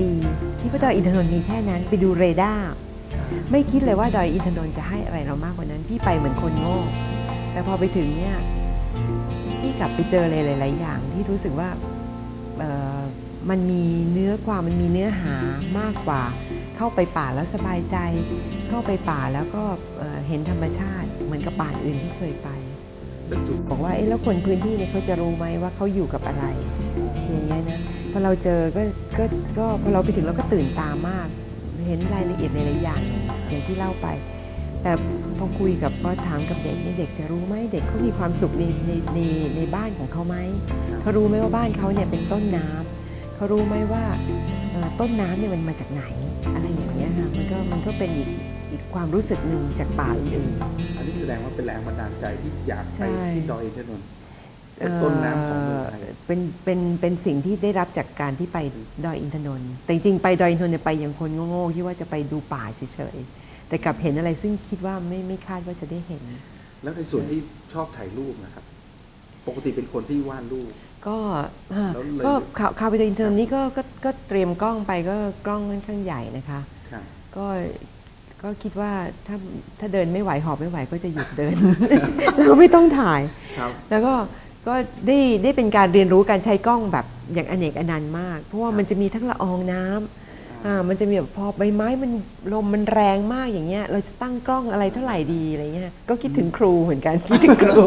ปีคิดว่าดอยอินทนนท์มีแค่นั้นไปดูเรดาร์ไม่คิดเลยว่าดอยอินทนนท์จะให้อะไรเรามากกว่านั้น พี่ไปเหมือนคนโง่แต่พอไปถึงเนี่ยพี่กลับไปเจออะไรหลาย ๆ อย่างที่รู้สึกว่าเอ่อมันมีเนื้อความมันมีเนื้อหามากกว่า เข้าไปป่าแล้วสบายใจ เข้าไปป่าแล้วก็เอ่อเห็นธรรมชาติ เหมือนกับป่าอื่นที่เคยไปเป็นจุดบอกว่าเอ๊ะแล้วคนพื้นที่เนี่ยเขาจะรู้ไหมว่าเขาอยู่กับอะไร อย่างเงี้ยนะพอเราเจอก็ก็ก็พอเราไปถึงเราก็ตื่นตามาก เห็นรายละเอียดในหลายอย่างอย่างที่เล่าไป แต่พอคุยกับก็ถามกับเด็กเนี่ยเด็กจะรู้ไหมเด็กเขามีความสุขในในในในบ้านของเขาไหมเขารู้ไหมว่าบ้านเขาเนี่ยเป็นต้นน้ำเขารู้ไหมว่าเอ่อต้นน้ำเนี่ยมันมาจากไหน อะไรอย่างเงี้ยค่ะมันก็มันก็เป็นอีกอีกความรู้สึกหนึ่งจากป่าอื่นๆอันนี้แสดงว่าเป็นแรงบันดาลใจที่อยากใช่ไปที่ดอยอินทนนท์เป็นต้นน้ำของเมืองไทย เอ่อเป็นเป็นเป็นสิ่งที่ได้รับจากการที่ไปดอยอินทนนท์แต่จริงๆไปดอยอินทนนท์เนี่ยไปอย่างคนโง่ๆที่ว่าจะไปดูป่าเฉยๆแต่กลับเห็นอะไรซึ่งคิดว่าไม่ไม่คาดว่าจะได้เห็น แล้วในส่วนที่ชอบถ่ายรูปนะครับ ปกติเป็นคนที่วาดรูปก็อ่าแล้วเลยก็ข่าวข่าวไปดอยอินทนนท์นี้ก็ก็ก็เตรียมกล้องไปก็กล้องค่อนข้างใหญ่นะคะครับก็ก็คิดว่าถ้าถ้าเดินไม่ไหวหอบไม่ไหวก็จะหยุดเดินเราไม่ต้องถ่ายครับแล้วก็ ก็ได้ได้เป็นการเรียนรู้การใช้กล้องแบบอย่างอเนกอนันต์มาก เพราะว่ามันจะมีทั้งละอองน้ำอ่ามันจะมีแบบพอใบไม้มันลมมันแรงมากอย่างเงี้ย เราจะตั้งกล้องอะไรเท่าไหร่ดีอะไรเงี้ยก็คิดถึงครูเหมือนกันคิดถึงครู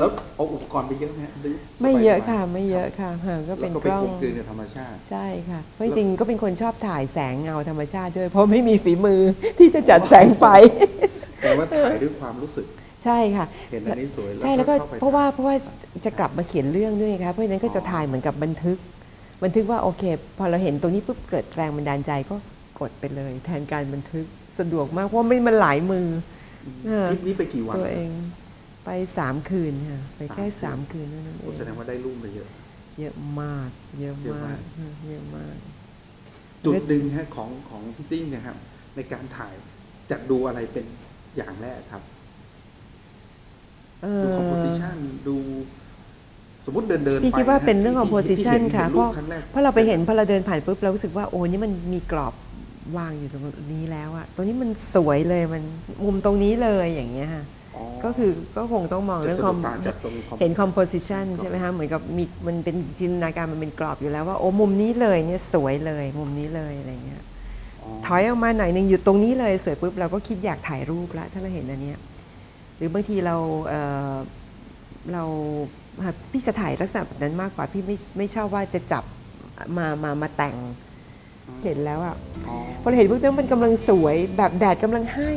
แล้วเอาอุปกรณ์ไปเยอะไหมฮะหรือไม่เยอะสบาๆค่ะไม่เยอะค่ะฮะก็แล้เป็วนก็ไปกล้องกลมกลืนในธรรมชาติ ใช่ค่ะ เพราะจริงๆก็เป็นคนชอบถ่ายแสงเงาธรรมชาติด้วย เพราะไม่มีฝีมือที่จะจัดแสงไฟ แสดงว่าถ่ายด้วยความรู้สึก ใช่ค่ะเห็นอันนี้สวยใช่แล้วก็ข้ไปเพราะว่าเพราะว่าจะกลับมาเขียนเรื่องด้วยครับเพราะฉะนั้นก็จะถ่ายเหมือนกับบันทึก บันทึกว่าโอเค พอเราเห็นตรงนี้ปุ๊บเกิดแรงบันดาลใจก็กดไปเลย แทนการบันทึกสะดวกมากเพราะว่าไม่มันหลายมืออืมทริปนี้ไปกี่วันตัวเอง ไปสามคืนค่ะไปแค่สาสามมคืคืนนเท่านั้นเอโอ้งแสดงว่าได้รูปมาเยอะเยอะมาก เยอะเยอะมามากกเยอะมาก จุดหนึ่งฮะของของพี่ติ้งเนะครับในการถ่ายจะดูอะไรเป็นอย่างแรกครับเอ ดูอคอมโพสิชันดูสมมติเดินเดินพี่คิดว่าเป็นเรื่อง composition ค่ะ เพเพราะครั้งแรกเพราะเราไปเห็นพอเราเดินผ่านปุ๊บเรารู้สึกว่าโอ้นี่มันมีกรอบวางอยู่ตรงนี้แล้วอะตรงนี้มันสวยเลยมันมุมตรงนี้เลยอย่างเงี้ยค่ะอ๋อก็คือก็คงต้องมองจะเรื่องสะคดุอดมตาจากตรง composition เห็น composition ใช่ไหมคะเหมือนกับมีมันเป็นจินตนาการมันเป็นกรอบอยู่แล้วว่าโอ้มุมนี้เลยเนี่ยสวยเลย มุมนี้เลยอะไรเงี้ยถอยออกมาหน่อยหนึ่งอยู่ตรงนี้เลยสวยปุ๊บเราก็คิดอยากถ่ายรูปละถ้าเราเห็นอันเนี้ย หรือบางทีเราเอ่อเราพี่จะถ่ายลักษณะแบบนั้นมากกว่า พี่ไม่ไม่ชอบว่าจะจับมามามาแต่งเห็นแล้วอะอ๋อพอเราเห็นปุ๊บเนี่ยมันกำลังสวยแบบแดดกำลังให้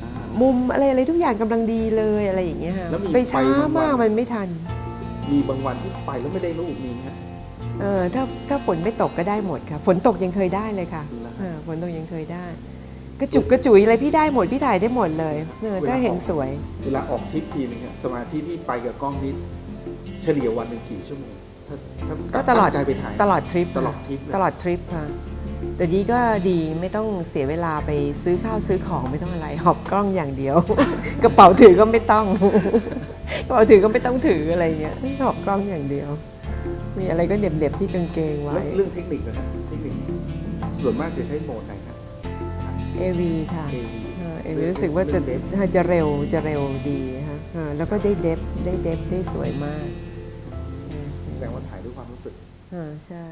อ่ามุมอะไรอะไรทุกอย่างกำลังดีเลยอะไรอย่างเงี้ยค่ะแล้วมีไปช้าไปบางวันมากมันไม่ทัน มีบางวันที่ไปแล้วไม่ได้รูปมีไหมฮะเออถ้าถ้าฝนไม่ตกก็ได้หมดค่ะ ฝนตกยังเคยได้เลยค่ะเหรอฮะเออฝนตกยังเคยได้ กระจุกกระจุยอะไรพี่ได้หมดพี่ถ่ายได้หมดเลยเออเวลาถ้าเห็นออกสวย เวลาออกทริปทีนึงอะสมาธิที่ไปกับกล้องนี้เฉลี่ยวันหนึ่งกี่ชั่วโมงถ้าถ้าก็ตลอดงใจไปถ่ายตลอดทริปตลอดทริปเลยตลอดทริปค่ะแต่นี้ก็ดีไม่ต้องเสียเวลาไปซื้อข้าวซื้อของไม่ต้องอะไรหอบกล้องอย่างเดียว กระเป๋าถือก็ไม่ต้องกระเป๋าถือก็ไม่ต้องถืออะไรเงี้ยหอบกล้องอย่างเดียว มีอะไรก็เหน็บๆที่กางเกงไว้แล้วเรื่องเทคนิคนะครับเทคนิคส่วนมากจะใช้โหมดไหนครับ AV ค่ะ AV เอวีรู้สึกว่าจะเรื่อง depth จะเร็วจะเร็วดีฮะอ่าแล้วก็ได้เดฟได้เดฟได้สวยมากแสดงว่าถ่ายด้วยความรู้สึกอ่าใช่